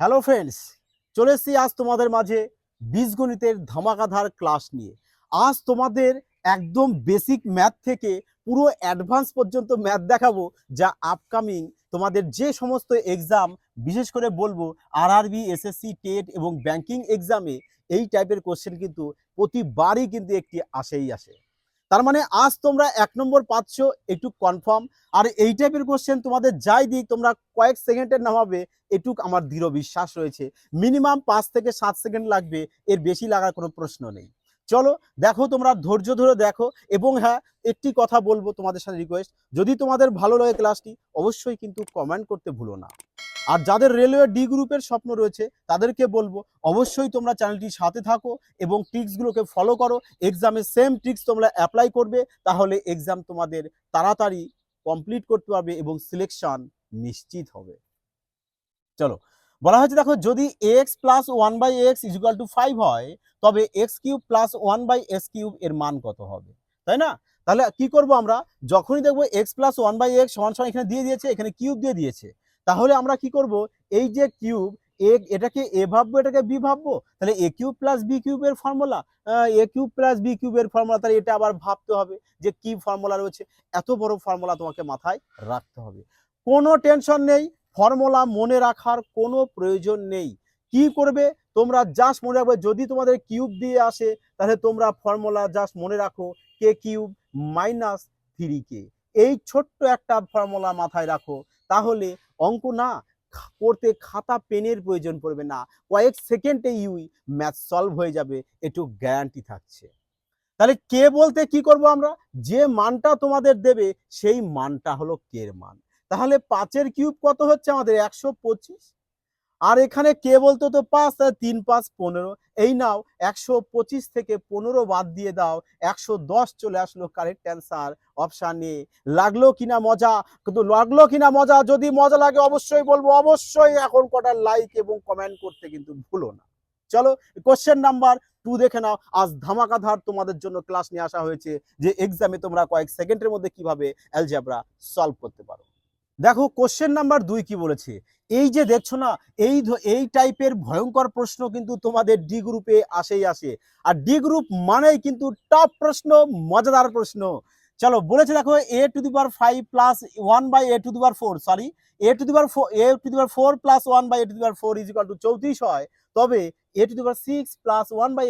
Hello friends চলে এসেছি আজ তোমাদের মাঝে বীজগণিতের ধামাকাধার ক্লাস নিয়ে। আজ তোমাদের একদম বেসিক ম্যাথ থেকে পুরো অ্যাডভান্স পর্যন্ত ম্যাথ দেখাবো যা আপকামিং তোমাদের যে সমস্ত এক্সাম বিশেষ করে বলব আরআরবি এসএসসি টেট এবং ব্যাংকিং এক্সামে এই টাইপের কোশ্চেন কিন্তু প্রতিবারই কিন্তু একটি আসেই আসে। তার মানে আজ তোমরা এক নম্বর পাচ্ছ একটু কনফার্ম আর এই টাইপের কোশ্চেন তোমাদের যাই দিই, তোমরা কয়েক সেকেন্ডের নামাবে, এটুক আমার দৃঢ় বিশ্বাস রয়েছে। মিনিমাম পাঁচ থেকে সাত সেকেন্ড লাগবে, এর বেশি লাগার কোনো প্রশ্ন নেই। চলো, দেখো তোমরা, ধৈর্য ধরে দেখো। এবং হ্যাঁ একটি কথা বলব তোমাদের সাথে রিকোয়েস্ট যদি তোমাদের ভালো লাগে ক্লাসটি অবশ্যই কিন্তু কমেন্ট করতে ভুলো না। আর যাদের রেলওয়ে ডি গ্রুপের স্বপ্ন রয়েছে, তাদেরকে বলব, অবশ্যই তোমরা চ্যানেলটির সাথে থাকো এবং ট্রিক্সগুলোকে ফলো করো। এক্সামে সেম ট্রিক্স তোমরা অ্যাপ্লাই করবে, তাহলে এক্সাম তোমাদের তাড়াতাড়ি কমপ্লিট করতে পারবে এবং সিলেকশন নিশ্চিত হবে। চলো, বলা হয়েছে দেখো, যদি x plus one by x equal to five হয়, তবে x cube plus one by x cube এর মান কত হবে? তাই না? তাহলে কি করব আমরা? যখনই দেখব x plus one by x সমান সমান এখানে দিয়ে দিয়েছে, এখানে কিউব দিয়ে দিয়েছে। তাহলে আমরা কি করব? এই যে কিউব, এ, এটাকে এ ভাববো, এটাকে বি ভাববো? তাহলে এ কিউব প্লাস বি কিউবের formula a cube plus b কিউবের ফর্মুলা, তাহলে এটা আবার ভাবতে হবে যে কি ফর্মুলা রয়েছে। এত বড় ফর্মুলা তোমাকে মাথায় রাখতে হবে। কোনো টেনশন নেই, ফর্মুলা মনে রাখার কোনো প্রয়োজন নেই। কি করবে? তোমরা জাস্ট মনে রাখবে, যদি তোমাদের কিউব দিয়ে আসে, তাহলে তোমরা ফর্মুলা জাস্ট মনে রাখো k cube minus three k এই ছোট্ট একটা ফর্মুলা মাথায় রাখো, তাহলে অঙ্ক না করতে খাতা, পেনের প্রয়োজন পড়বে না। কয়েক সেকেন্ডে ইউই ম্যাথ সলভ হয়ে যাবে, একটু গ্যারান্টি থাকছে। তাহলে কে বলতে কি করব আমরা? যে মানটা তোমাদের দেবে, সেই মানটা হলো কের মান। তাহলে পাঁচের কিউব কত হচ্ছে আমাদের? একশো পঁচিশ। আর এখানে কে বলতো তো পাঁচ তিন পাঁচ পনেরো। এই নাও, একশো পঁচিশ থেকে পনেরো বাদ দিয়ে দাও, একশো দশ চলে আসলো কারেক্ট অ্যান্সার অপশান এ লাগল কিনা মজা? কিন্তু লাগল কিনা মজা? যদি মজা লাগে অবশ্যই বলব, অবশ্যই এখন কটা লাইক এবং কমেন্ট করতে কিন্তু ভুলো না। চলো কোশ্চেন নাম্বার টু দেখে নাও। আজ ধামাকাধার তোমাদের জন্য ক্লাস নিয়ে আসা হয়েছে, যে এক্সামে তোমরা কয়েক সেকেন্ডের মধ্যে কীভাবে অ্যালজাবরা সলভ করতে পারো। দেখো কোশ্চেন নাম্বার দুই কি বলেছে? এই যে দেখছ না, এই এই টাইপের ভয়ঙ্কর প্রশ্ন কিন্তু তোমাদের ডি গ্রুপে আসেই আসে। আর ডি গ্রুপ মানেই কিন্তু টপ প্রশ্ন, মজাদার প্রশ্ন। চলো, বলেছে দেখো a to the power five plus one by a to the power four sorry a to the power four a to the power four plus one by a to the power four is to চৌত্রিশ হয়। তবে to six plus one by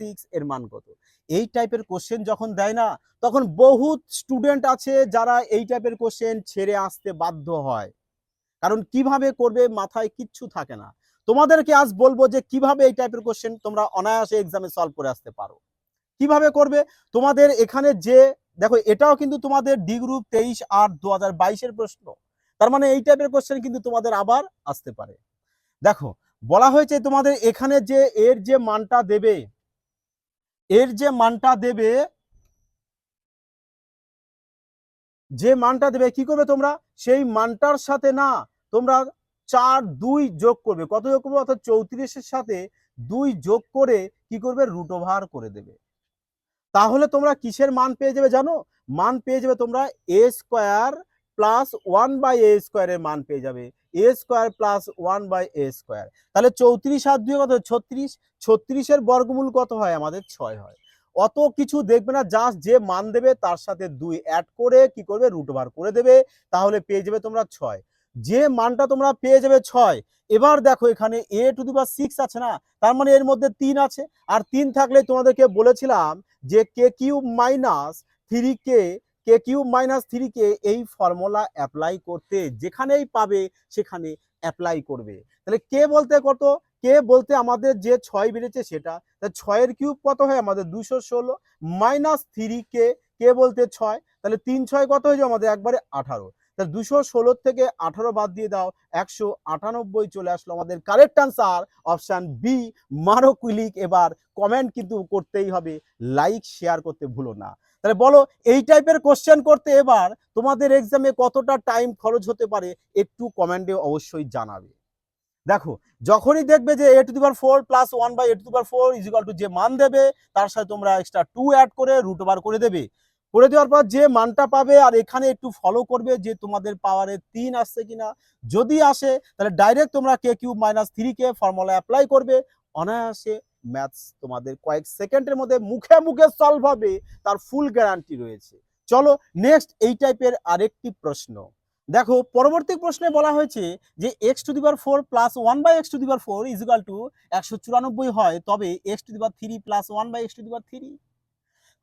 six এর মান কত? এই টাইপের question যখন দেয় না, তখন বহুত স্টুডেন্ট আছে যারা এই টাইপের কোশ্চেন ছেড়ে আসতে বাধ্য হয়। কারণ কীভাবে করবে মাথায় কিচ্ছু থাকে না। তোমাদেরকে আজ বলব যে কীভাবে এই টাইপের কোশ্চেন তোমরা অনায়াসে এক্সামে সলভ করে আসতে পারো। কীভাবে করবে? তোমাদের এখানে যে, দেখো এটাও কিন্তু তোমাদের ডি গ্রুপ তেইশ আট দু হাজার প্রশ্ন। তার মানে এই টাইপের কোশ্চেন কিন্তু তোমাদের আবার আসতে পারে। দেখো বলা হয়েছে তোমাদের এখানে যে এর যে মানটা দেবে, এর যে মানটা দেবে, যে মানটা দেবে, কি করবে তোমরা? সেই মানটার সাথে না, তোমরা চার দুই যোগ করবে। কত যোগ করবে? অর্থাৎ চৌত্রিশের সাথে দুই যোগ করে কি করবে? রুট ওভার করে দেবে। তাহলে তোমরা কিসের মান পেয়ে যাবে জানো? মান পেয়ে যাবে তোমরা a square plus one by a স্কোয়ারের মান পেয়ে যাবে। A square plus one by a square তাহলে চৌত্রিশ আর দুই কত? ছত্রিশ। ছত্রিশের বর্গমূল কত হয়? আমাদের ছয় হয়। অত কিছু দেখবে না জাস্ট যে মান দেবে তার সাথে দুই অ্যাড করে কি করবে? রুট ওভার করে দেবে। তাহলে পেয়ে যাবে তোমরা ছয়। যে মানটা তোমরা পেয়ে যাবে ছয়, এবার দেখো এখানে এ টু দি পাওয়ার সিক্স আছে না? তার মানে এর মধ্যে তিন আছে। আর তিন থাকলে তোমাদেরকে বলেছিলাম যে k cube minus three k k cube minus থ্রিকে এই ফর্মুলা অ্যাপ্লাই করতে যেখানেই পাবে সেখানে অ্যাপ্লাই করবে। তাহলে কে বলতে কত? কে বলতে আমাদের যে ছয় বেড়েছে সেটা। তা ছয়ের কিউব কত হয়? আমাদের দুশো ষোলো। মাইনাস থ্রি কে কে বলতে ছয়। তাহলে তিন ছয় কত হয়েছে আমাদের একবারে আঠারো। তাহলে দুশো ষোলোর থেকে আঠারো বাদ দিয়ে দাও, একশো আটানব্বই চলে আসলো আমাদের কারেক্ট আনসার অপশান বি মারো কুইলিক এবার কমেন্ট কিন্তু করতেই হবে লাইক শেয়ার করতে ভুলো না। তাহলে বলো, এই টাইপের কোশ্চেন করতে এবার তোমাদের এক্সামে কতটা টাইম খরচ হতে পারে, একটু কমেন্টে অবশ্যই জানাবে। দেখো, যখনই দেখবে যে a to the four plus one by a to the four equal to যে মান দেবে, তার সাথে তোমরা এক্সট্রা টু অ্যাড করে রুট ওভার করে দেবে। করে দেওয়ার পর যে মানটা পাবে আর এখানে একটু ফলো করবে যে তোমাদের পাওয়ারে তিন আসছে কিনা। যদি আসে, তাহলে ডাইরেক্ট তোমরা k cube minus three k formula apply করবে। অনায়াসে ম্যাথস তোমাদের কয়েক সেকেন্ডের মধ্যে মুখে মুখে সলভ হবে, তার ফুল গ্যারান্টি রয়েছে। চলো নেক্সট এই টাইপের আরেকটি প্রশ্ন। দেখো, পরবর্তী প্রশ্নে বলা হয়েছে যে x to the power four plus one by x to the power four equal to একশো চুরানব্বই হয়, তবে x to the power three plus one by x to the power three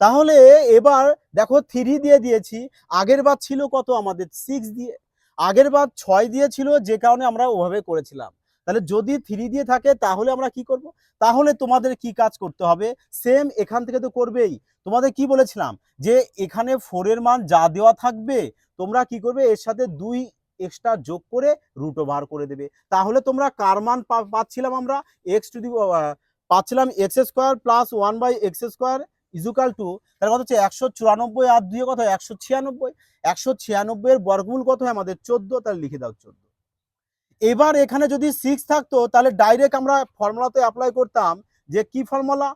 তাহলে এবার দেখো থ্রি দিয়ে দিয়েছি, আগের বার ছিল কত আমাদের? সিক্স দিয়ে, আগের বার ছয় দিয়েছিল যে কারণে আমরা ওভাবে করেছিলাম। তাহলে যদি থ্রি দিয়ে থাকে তাহলে আমরা কি করব? তাহলে তোমাদের কি কাজ করতে হবে? সেম এখান থেকে তো করবেই। তোমাদের কি বলেছিলাম? যে এখানে ফোরের মান যা দেওয়া থাকবে, তোমরা কি করবে? এর সাথে দুই এক্সট্রা যোগ করে রুট ওভার করে দেবে। তাহলে তোমরা কার মান পাচ্ছিলাম আমরা? এক্স টু দি পাচ্ছিলাম x square plus one by x square equal to তার কথা হচ্ছে একশো চুরানব্বই আর দুই হয় একশো ছিয়ানব্বই। একশো ছিয়ানব্বই এর বর্গমূল কত হয় আমাদের চোদ্দ, তাহলে লিখে দাও চোদ্দ। এবার এখানে যদি সিক্স থাকতো, তাহলে ডাইরেক্ট আমরা ফর্মুলাতে অ্যাপ্লাই করতাম যে কি formula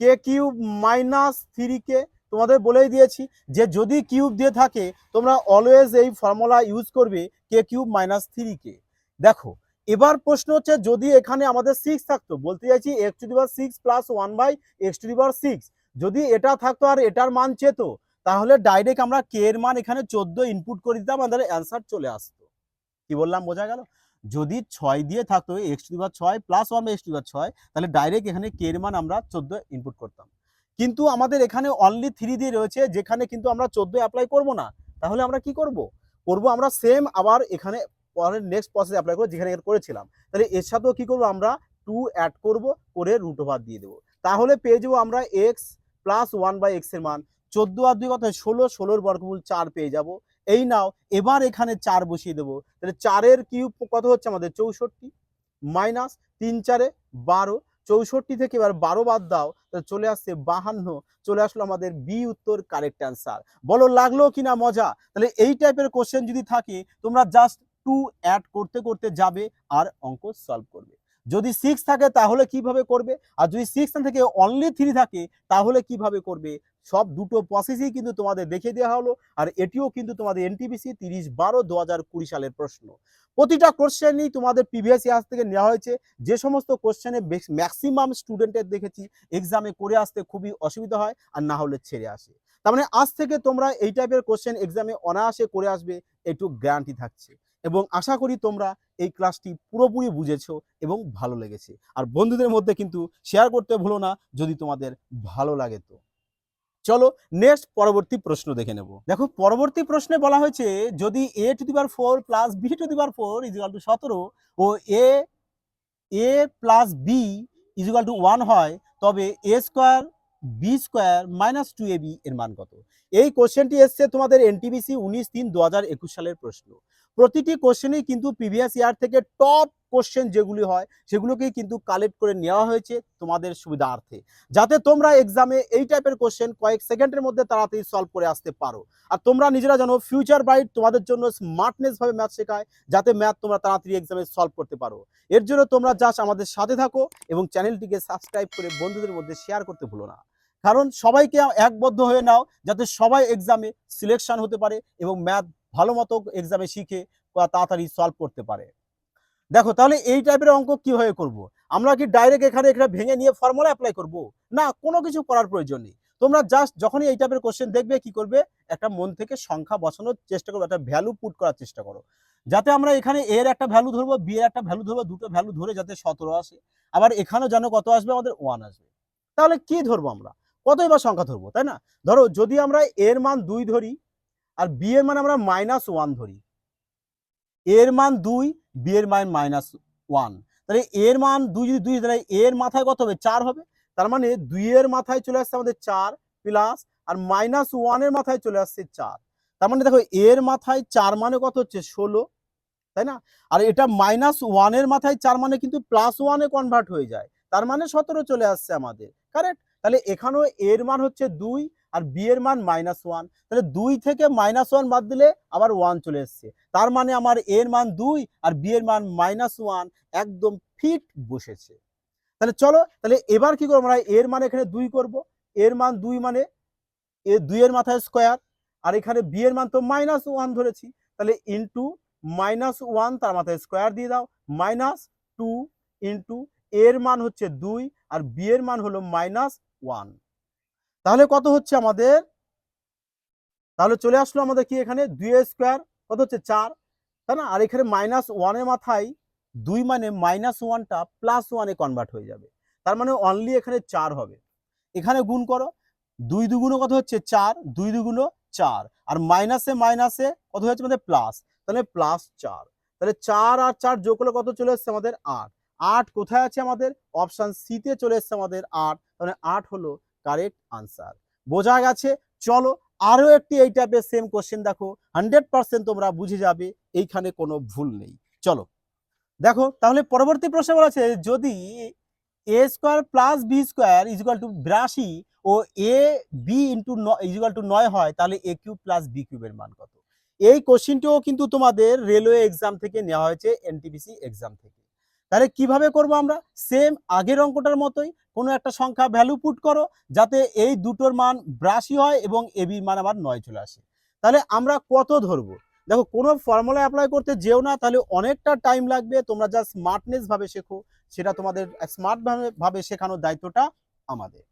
k cube minus three k তোমাদের বলেই দিয়েছি যে যদি কিউব দিয়ে থাকে, তোমরা অলওয়েজ এই ফর্মুলা ইউজ করবে k cube minus three k দেখো এবার প্রশ্ন হচ্ছে, যদি এখানে আমাদের সিক্স থাকতো, বলতে চাইছি x to the power six plus one by x to the power six যদি এটা থাকতো আর এটার মান চেত, তাহলে ডাইরেক্ট আমরা কে এর মান এখানে চোদ্দ ইনপুট করে দিতাম, আমাদের অ্যান্সার চলে আসতো। কি বললাম, বোঝা গেল? যদি ছয় দিয়ে থাকতো এক্স টু দি পাওয়ার ছয় plus one by x to the power ছয়, তাহলে ডাইরেক্ট এখানে কে এর মান আমরা চোদ্দ ইনপুট করতাম। কিন্তু আমাদের এখানে অনলি থ্রি দিয়ে রয়েছে, যেখানে কিন্তু আমরা চোদ্দ অ্যাপ্লাই করব না, তাহলে আমরা কি করব? করব আমরা সেম আবার এখানে পরের নেক্সট প্রসেস অ্যাপ্লাই করব যেখানে করেছিলাম। তাহলে এর সাথেও কি করব আমরা? টু অ্যাড করব, করে রুট ওভার দিয়ে দেবো। তাহলে পেয়ে যাব আমরা এক্স প্লাস ওয়ান বাই এক্সের মান। চোদ্দ আর দুই কথা ষোলো। ষোলোর বর্গমূল চার পেয়ে যাব। এই নাও, এবার এখানে চার বসিয়ে দেবো। তাহলে চারের কিউব কত হচ্ছে আমাদের? চৌষট্টি। মাইনাস তিন চারে বারো। চৌষট্টি থেকে এবার বারো বাদ দাও, তাহলে চলে আসছে বাহান্ন। চলে আসলো আমাদের বি উত্তর কারেক্ট অ্যান্সার বলো, লাগল কিনা মজা? তাহলে এই টাইপের কোশ্চেন যদি থাকে, তোমরা জাস্ট টু অ্যাড করতে করতে যাবে আর অঙ্ক সলভ করবে। যদি সিক্স থাকে তাহলে কীভাবে করবে? আর যদি সিক্স না থেকে অনলি থ্রি থাকে, তাহলে কীভাবে করবে? সব দুটো প্রসেসই কিন্তু তোমাদের দেখে দেওয়া হলো। আর এটিও কিন্তু তোমাদের এনটিপিসি তিরিশ বারো দু হাজার কুড়ি সালের প্রশ্ন। প্রতিটা কোশ্চেনই তোমাদের প্রিভিয়াস ইয়ার থেকে নেওয়া হয়েছে। যে সমস্ত কোশ্চেনে ম্যাক্সিমাম স্টুডেন্টের দেখেছি এক্সামে করে আসতে খুবই অসুবিধা হয় আর না হলে ছেড়ে আসে। তার মানে আজ থেকে তোমরা এই টাইপের কোশ্চেন এক্সামে অনায়াসে করে আসবে একটু গ্যারান্টি থাকছে। এবং আশা করি তোমরা এই ক্লাসটি পুরোপুরি বুঝেছ এবং ভালো লেগেছে। আর বন্ধুদের মধ্যে কিন্তু শেয়ার করতে ভুলো না, যদি তোমাদের ভালো লাগে তো। চলো নেক্সট পরবর্তী প্রশ্ন দেখে নেব। দেখো, পরবর্তী প্রশ্নে বলা হয়েছে, যদি a to the four plus b to the four equal to সতেরো ও a a plus b equal to one হয়, তবে a square b square minus two a b এর মান কত? এই কোশ্চেনটি এসছে তোমাদের এনটিবিসি উনিশ তিন দু সালের প্রশ্ন। প্রতিটি কোশ্চেনেই কিন্তু প্রিভিয়াস ইয়ার থেকে টপ কোশ্চেন যেগুলি হয়, সেগুলোকেই কিন্তু কালেক্ট করে নেওয়া হয়েছে তোমাদের সুবিধার্থে। যাতে তোমরা এক্সামে এই টাইপের কোশ্চেন কয়েক সেকেন্ডের মধ্যে তাড়াতাড়ি সলভ করে আসতে পারো। আর তোমরা নিজেরা জানো ফিউচার ব্রাইট তোমাদের জন্য স্মার্টনেস ভাবে ম্যাথ শেখায়, যাতে ম্যাথ তোমরা তাড়াতাড়ি এক্সামে সলভ করতে পারো। এর জন্য তোমরা জাস্ট আমাদের সাথে থাকো এবং চ্যানেলটিকে সাবস্ক্রাইব করে বন্ধুদের মধ্যে শেয়ার করতে ভুলো না। কারণ সবাইকে একবদ্ধ হয়ে নাও, যাতে সবাই এক্সামে সিলেকশন হতে পারে এবং ম্যাথ ভালো মতো এক্সামে শিখে তাড়াতাড়ি সলভ করতে পারে। দেখো, তাহলে এই টাইপের অঙ্ক কীভাবে করব। আমরা কি ডাইরেক্ট এখানে এখানে ভেঙে নিয়ে ফর্মুলা অ্যাপ্লাই করব? না, কোনো কিছু করার প্রয়োজন নেই। তোমরা জাস্ট যখনই এই টাইপের কোশ্চেন দেখবে, কি করবে? একটা মন থেকে সংখ্যা বসানোর চেষ্টা করবে, একটা ভ্যালু পুট করার চেষ্টা করো। যাতে আমরা এখানে এর একটা ভ্যালু ধরবো বি এর একটা ভ্যালু ধরবো, দুটো ভ্যালু ধরে যাতে সতেরো আসে। আবার এখানেও যেন কত আসবে? আমাদের ওয়ান আসবে। তাহলে কি ধরবো আমরা? কতই বা সংখ্যা ধরবো, তাই না? ধরো, যদি আমরা এর মান দুই ধরি, আর বি এর মান আমরা মাইনাস ওয়ান ধরি এর মান দুই বি এর মান মাইনাস ওয়ান তাহলে এর মান দুই যদি দুই, তাহলে এর মাথায় কত হবে? চার হবে। তার মানে দুইয়ের মাথায় চলে আসছে আমাদের চার প্লাস আর মাইনাস ওয়ানের মাথায় চলে আসছে চার। তার মানে দেখো এর মাথায় চার মানে কত হচ্ছে? ষোলো। তাই না? আর এটা মাইনাস ওয়ানের মাথায় চার মানে কিন্তু প্লাস ওয়ানে কনভার্ট হয়ে যায়। তার মানে সতেরো চলে আসছে আমাদের। কারেক্ট তাহলে এখানেও এর মান হচ্ছে দুই আর বি এর মান মাইনাস ওয়ান তাহলে দুই থেকে মাইনাস ওয়ান বাদ দিলে আবার ওয়ান চলে এসছে। তার মানে আমার এর মান দুই আর বি এর মান মাইনাস ওয়ান একদম ফিট বসেছে। তাহলে চলো, তাহলে এবার কি করব আমরা? এর মান এখানে দুই করব। এর মান দুই মানে এ দুইয়ের মাথায় স্কোয়ার আর এখানে বি এর মান তো মাইনাস ওয়ান ধরেছি। তাহলে ইন্টু মাইনাস ওয়ান তার মাথায় স্কোয়ার দিয়ে দাও। মাইনাস টু ইন্টু এর মান হচ্ছে দুই আর বি এর মান হলো মাইনাস ওয়ান তাহলে কত হচ্ছে আমাদের? তাহলে চলে আসলো আমাদের কি এখানে? দুই স্কোয়ার কত হচ্ছে? চার। তাই না? আর এখানে মাইনাস ওয়ানের মাথায় দুই মানে মাইনাস ওয়ানটা প্লাস ওয়ানে কনভার্ট হয়ে যাবে। তার মানে অনলি এখানে চার হবে। এখানে গুণ করো। দুই দুগুণো কত হচ্ছে? চার। দুই দুগুণো চার। আর মাইনাসে মাইনাসে কত হচ্ছে আমাদের প্লাস তাহলে প্লাস চার। তাহলে চার আর চার যোগ করলে কত চলে এসছে? আমাদের আট। আট কোথায় আছে আমাদের? অপশান সিতে চলে এসছে আমাদের আট। তাহলে আট হলো কারেক্ট আনসার বোঝা গেছে? চলো আরও একটি এই টাইপের সেম কোশ্চেন দেখো। হান্ড্রেড পার্সেন্ট তোমরা বুঝে যাবে, এইখানে কোনো ভুল নেই। চলো। দেখো, তাহলে পরবর্তী প্রশ্ন বলা আছে যদি a square plus b square equal to বিরাশি ও a b into equal to নয় হয়, তাহলে এ কিউব প্লাস বি কিউবের মান কত? এই কোশ্চিনটিও কিন্তু তোমাদের রেলওয়ে এক্সাম থেকে নেওয়া হয়েছে এনটিপিসি এক্সাম থেকে। তাহলে কীভাবে করব আমরা? সেম আগের অঙ্কটার মতোই কোনো একটা সংখ্যা ভ্যালু পুট করো, যাতে এই দুটোর মান ব্রাশি হয় এবং এবির মান আবার নয় চলে আসে। তাহলে আমরা কত ধরবো? দেখো, কোনো ফর্মুলা অ্যাপ্লাই করতে যেও না, তাহলে অনেকটা টাইম লাগবে। তোমরা যা স্মার্টনেস ভাবে শেখো, সেটা তোমাদের স্মার্ট ভাবে ভাবে শেখানোর দায়িত্বটা আমাদের।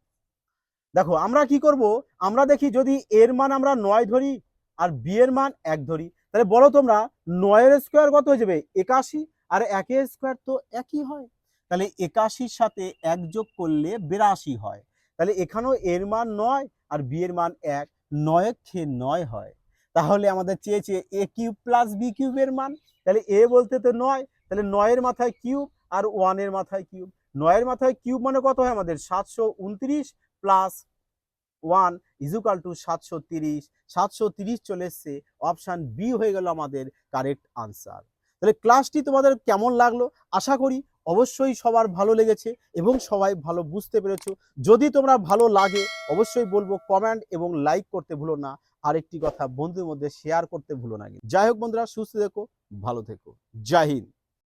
দেখো, আমরা কি করব? আমরা দেখি যদি এর মান আমরা নয় ধরি আর বি এর মান এক ধরি, তাহলে বলো তোমরা, নয়ের স্কোয়ার কত হয়ে যাবে? একাশি। আর একের স্কোয়ার তো একই হয়। তাহলে একাশির সাথে এক যোগ করলে বিরাশি হয়। তাহলে এখানেও এর মান নয় আর বি এর মান এক নয় খেয়ে নয় হয়। তাহলে আমাদের চেয়েছে এ কিউব প্লাস বি কিউবের মান। তাহলে এ বলতে তো নয়, তাহলে নয়ের মাথায় কিউব আর ওয়ানের মাথায় কিউব। নয়ের মাথায় কিউব মানে কত হয় আমাদের? সাতশো উনত্রিশ প্লাস ওয়ান ইজুকাল টু সাতশো তিরিশ। সাতশো তিরিশ চলে এসছে। অপশান বি হয়ে গেল আমাদের কারেক্ট আনসার তাহলে ক্লাসটি তোমাদের কেমন লাগল? আশা করি অবশ্যই সবার ভালো লেগেছে এবং সবাই ভালো বুঝতে পেরেছ। যদি তোমরা ভালো লাগে, অবশ্যই বলব কমেন্ট এবং লাইক করতে ভুলো না। আরেকটি কথা বন্ধুর মধ্যে শেয়ার করতে ভুলো না যাই হোক বন্ধুরা, সুস্থ থেকো, ভালো থেকো। জয় হিন্দ।